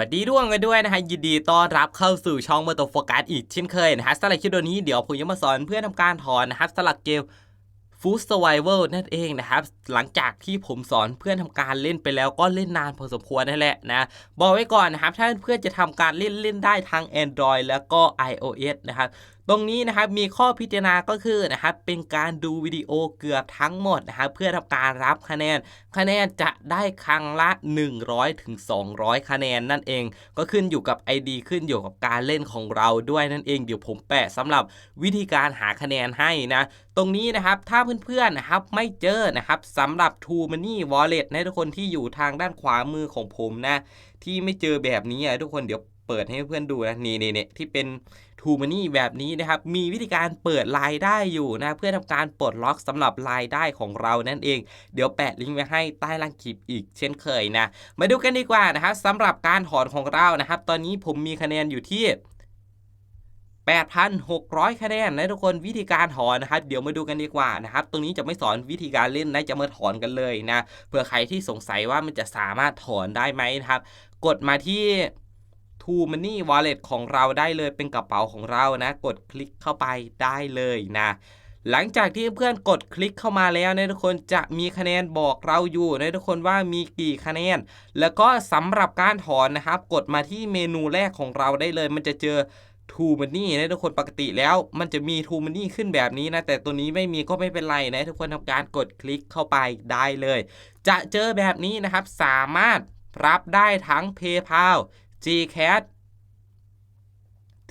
วัสดีทุกคนกันด้วยนะฮะยินดีต้อนรับเข้าสู่ช่องมาตโฟกัสอีกเช่นเคยนะฮะสำหรับคลิปนี้เดี๋ยวผมจะมาสอนเพื่อทำการถอนนะครับสลักเกม Food Survival นั่นเองนะครับหลังจากที่ผมสอนเพื่อนทำการเล่นไปแล้วก็เล่นนานพอสมควรนั่นแหละนะบอกไว้ก่อนนะครับถ้าเพื่อนจะทำการเล่นเล่นได้ทั้ง Android แล้วก็ iOS นะครับตรงนี้นะครับมีข้อพิจารณาก็คือนะครับเป็นการดูวิดีโอเกือบทั้งหมดนะครับเพื่อทำการรับคะแนน คะแนนจะได้ครั้งละ 100ถึง200 คะแนนนั่นเอง ก็ขึ้นอยู่กับ ID ขึ้นอยู่กับการเล่นของเราด้วยนั่นเองเดี๋ยวผมแปะสำหรับวิธีการหาคะแนนให้นะตรงนี้นะครับถ้าเพื่อนๆนะครับไม่เจอนะครับสำหรับ True Money Wallet นะทุกคนที่อยู่ทางด้านขวามือของผมนะที่ไม่เจอแบบนี้อะทุกคนเดี๋ยวเปิดให้เพื่อนดูนะนี่นี่นี่ที่เป็น ทูมานี่แบบนี้นะครับมีวิธีการเปิดรายได้อยู่นะเพื่อทำการปลดล็อกสำหรับรายได้ของเรานั่นเอง เดี๋ยวแปะลิงก์ไว้ให้ใต้ล่างคลิปอีกเช่นเคยนะมาดูกันดีกว่านะครับสำหรับการถอนของเรานะครับ ตอนนี้ผมมีคะแนนอยู่ที่8,600 คะแนนนะทุกคนวิธีการถอนนะครับ เดี๋ยวมาดูกันดีกว่านะครับ ตรงนี้จะไม่สอนวิธีการเล่นนะจะมาถอนกันเลยนะเผื่อใครที่สงสัยว่ามันจะสามารถถอนได้ไหมนะครับ กดมาที่ True Money Wallet ของเราได้เลยเป็นกระเป๋าของเรานะ กดคลิกเข้าไปได้เลยนะหลังจากที่เพื่อนกดคลิกเข้ามาแล้วนะทุกคนจะมีคะแนนบอกเราอยู่นะทุกคนว่ามีกี่คะแนน แล้วก็สำหรับการถอนนะครับ กดมาที่เมนูแรกของเราได้เลย มันจะเจอ True Money นะทุกคนปกติแล้ว มันจะมี True Money ขึ้นแบบนี้นะแต่ตัวนี้ไม่มีก็ไม่เป็นไรนะทุกคนทำการกดคลิกเข้าไปได้เลย จะเจอแบบนี้นะครับสามารถรับได้ทั้ง PayPal Gcash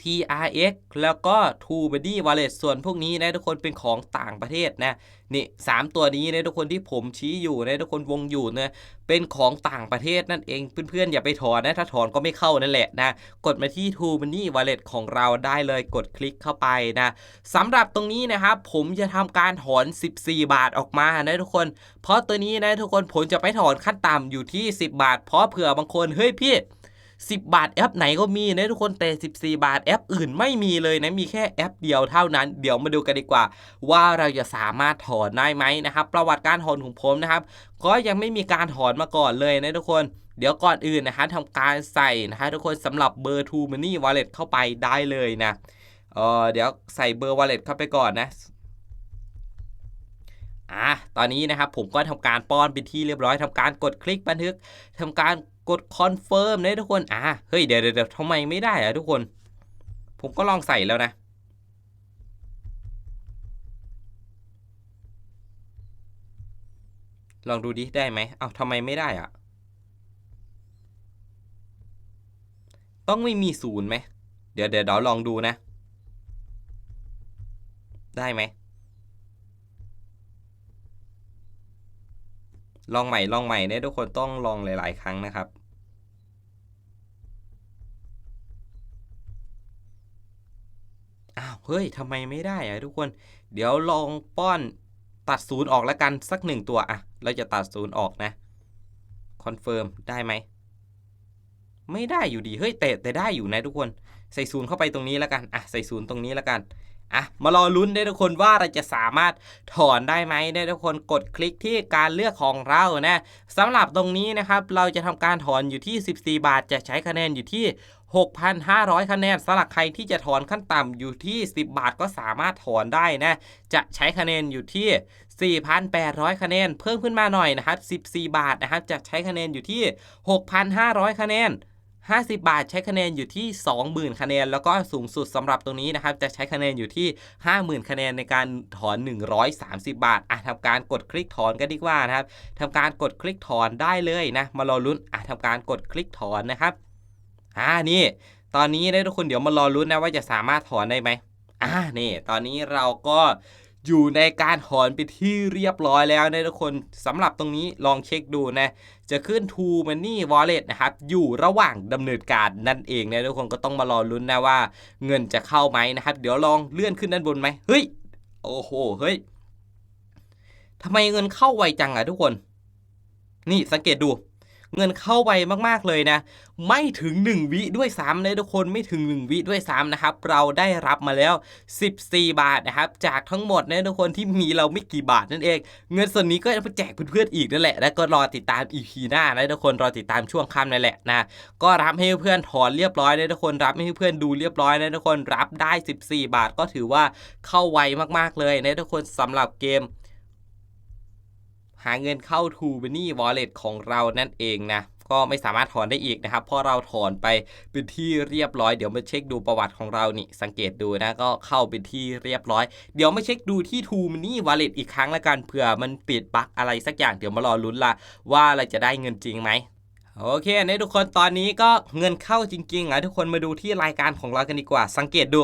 TRX แล้วก็ TrueBuddy Wallet ส่วนพวกนี้นะทุกคนเป็นของต่างประเทศนะนี่สามตัวนี้นะทุกคนที่ผมชี้อยู่นะทุกคนวงอยู่นะเป็นของต่างประเทศนั่นเองเพื่อนๆ อย่าไปถอนนะถ้าถอนก็ไม่เข้านั่นแหละนะกดมาที่ TrueBuddy Wallet ของเราได้เลยกดคลิกเข้าไปนะสำหรับตรงนี้นะครับผมจะทำการถอน 14 บาทออกมานะทุกคน เพราะตัวนี้นะทุกคนผมจะไปถอนขั้นต่ำอยู่ที่ 10 บาท เพราะเผื่อบางคนเฮ้ยพี่ 10 บาทแอปไหนก็มีนะทุกคนแต่ 14 บาทแอปอื่นไม่มีเลยนะมีแค่แอปเดียวเท่านั้น เดี๋ยวมาดูกันดีกว่า ว่าเราจะสามารถถอนได้ไหมนะครับ ประวัติการถอนของผมนะครับ ก็ยังไม่มีการถอนมาก่อนเลยนะทุกคนเดี๋ยวก่อนอื่นนะฮะทำการใส่นะฮะทุกคนสำหรับเบอร์ True Money Wallet เข้าไปได้เลยนะเออเดี๋ยวใส่เบอร์ Wallet เข้าไปก่อนนะ ตอนนี้นะครับผมก็ทำการป้อนเป็นที่เรียบร้อยทำการกดคลิกบันทึกทำการกดคอนเฟิร์มนะทุกคนอะเฮ้ยเดี๋ยวเดี๋ยวทำไมไม่ได้อะทุกคน ผมก็ลองใส่แล้วนะลองดูดิ ได้ไหม เอาทำไมไม่ได้อะต้องไม่มีศูนย์ไหม เดี๋ยวเดี๋ยวลองดูนะ ได้ไหม ลองใหม่ลองใหม่เนี่ยทุกคนต้องลองหลาย ๆ ครั้งนะครับ อ้าว เฮ้ยทำไมไม่ได้อะทุกคน เดี๋ยวลองป้อนตัดศูนย์ออกแล้วกันสักหนึ่งตัวอะเราจะตัดศูนย์ออกนะ คอนเฟิร์มได้ไหม ไม่ได้อยู่ดี เฮ้ยแต่แต่ได้อยู่นะทุกคน ใส่ศูนย์เข้าไปตรงนี้แล้วกัน อะ ใส่ศูนย์ตรงนี้แล้วกัน อะมารอลุ้นได้ทุกคนว่าเราจะสามารถถอนได้ไหมได้ทุกคนกดคลิกที่การเลือกของเรานะสำหรับตรงนี้นะครับเราจะทำการถอนอยู่ที่ 14 บาท จะใช้คะแนนอยู่ที่ 6,500 คะแนนสำหรับใครที่จะถอนขั้นต่ำอยู่ที่ 10 บาทก็สามารถถอนได้นะ จะใช้คะแนนอยู่ที่ 4,800 คะแนน เพิ่มขึ้นมาหน่อยนะครับ 14 บาทนะครับจะใช้คะแนนอยู่ที่ 6,500 คะแนน 50 บาท ใช้คะแนนอยู่ที่ 20,000 คะแนน แล้วก็สูงสุดสำหรับตรงนี้นะครับ จะใช้คะแนนอยู่ที่ 50,000 คะแนนในการถอน 130 บาทอะทำการกดคลิกถอนกันดีกว่านะครับทำการกดคลิกถอนได้เลยนะ มารอลุ้นอะทำการกดคลิกถอนนะครับอ่านี่ ตอนนี้นะทุกคนเดี๋ยวมารอลุ้นนะว่าจะสามารถถอนได้ไหมอ่านี่ ตอนนี้เราก็ อยู่ในการถอนไปที่เรียบร้อยแล้วนะทุกคนสำหรับตรงนี้ลองเช็คดูนะ จะขึ้น True Money Wallet นะครับ อยู่ระหว่างดำเนินการนั่นเองนะทุกคนก็ต้องมารอลุ้นนะว่า เงินจะเข้าไหมนะครับ เดี๋ยวลองเลื่อนขึ้นด้านบนไหมเฮ้ย โอ้โห เฮ้ยทำไมเงินเข้าไวจังอะทุกคน นี่สังเกตดู เงินเข้าไวมากๆเลยนะ ไม่ถึง 1 วิด้วยซ้ำนะทุกคนไม่ถึง 1 วิด้วยซ้ำนะครับ เราได้รับมาแล้ว 14 บาทนะครับ จากทั้งหมดนะทุกคนที่มีเราไม่กี่บาทนั่นเอง เงินส่วนนี้ก็จะไปแจกเพื่อนๆอีกนั่นแหละ แล้วก็รอติดตาม EP หน้านะทุกคนรอติดตามช่วงค่ำนั่นแหละนะก็รับให้เพื่อนถอนเรียบร้อยนะทุกคนรับให้เพื่อนดูเรียบร้อยนะทุกคนรับได้ 14 บาทก็ถือว่าเข้าไวมากๆเลยนะทุกคนสำหรับเกม หาเงินเข้า t ู b บ n นี่วอลเล็ตของเรานั่นเองนะ ก็ไม่สามารถถอนได้อีกนะครับ เพราะเราถอนไปเป็นที่เรียบร้อย เดี๋ยวมาเช็คดูประวัติของเรานี่ สังเกตดูนะ ก็เข้าเป็นที่เรียบร้อย เดี๋ยวมาเช็คดูที่ t ู b บ n นี่วอลเล็ตอีกครั้งละกัน เผื่อมันติดบั๊กอะไรสักอย่าง เดี๋ยวมารอลุ้นละว่าเราจะได้เงินจริงไหมโอเคนทุกคนตอนนี้ก็เงินเข้าจริงๆอะทุกคนมาดูที่รายการของเรากันดีกว่า สังเกตดู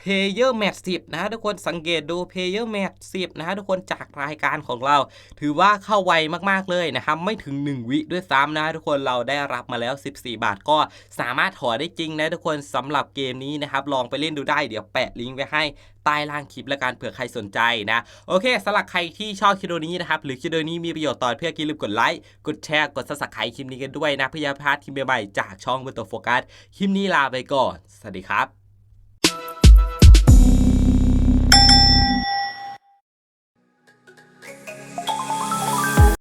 Player Match 10นะฮะทุกคนสังเกตดู Player Match 10นะฮะทุกคนจากรายการของเรา ถือว่าเข้าไวมากๆเลยนะครับไม่ถึง 1 วิด้วยซ้ำนะทุกคนเราได้รับมาแล้ว 14 บาทก็สามารถถอนได้จริงนะทุกคนสำหรับเกมนี้นะครับลองไปเล่นดูได้เดี๋ยวแปะลิงก์ไว้ให้ใต้ล่างคลิปและกันเผื่อใครสนใจนะ โอเคสำหรับใครที่ชอบคลิปนี้นะครับ หรือคลิปนี้มีประโยชน์ต่อเพื่อนอย่าลืมกดไลค์ กดแชร์ กด subscribe คลิปนี้กันด้วยนะพยาพลาดคลิปใหม่ๆจากช่องเบอร์ตโฟกัสคลิปนี้ลาไปก่อน สวัสดีครับ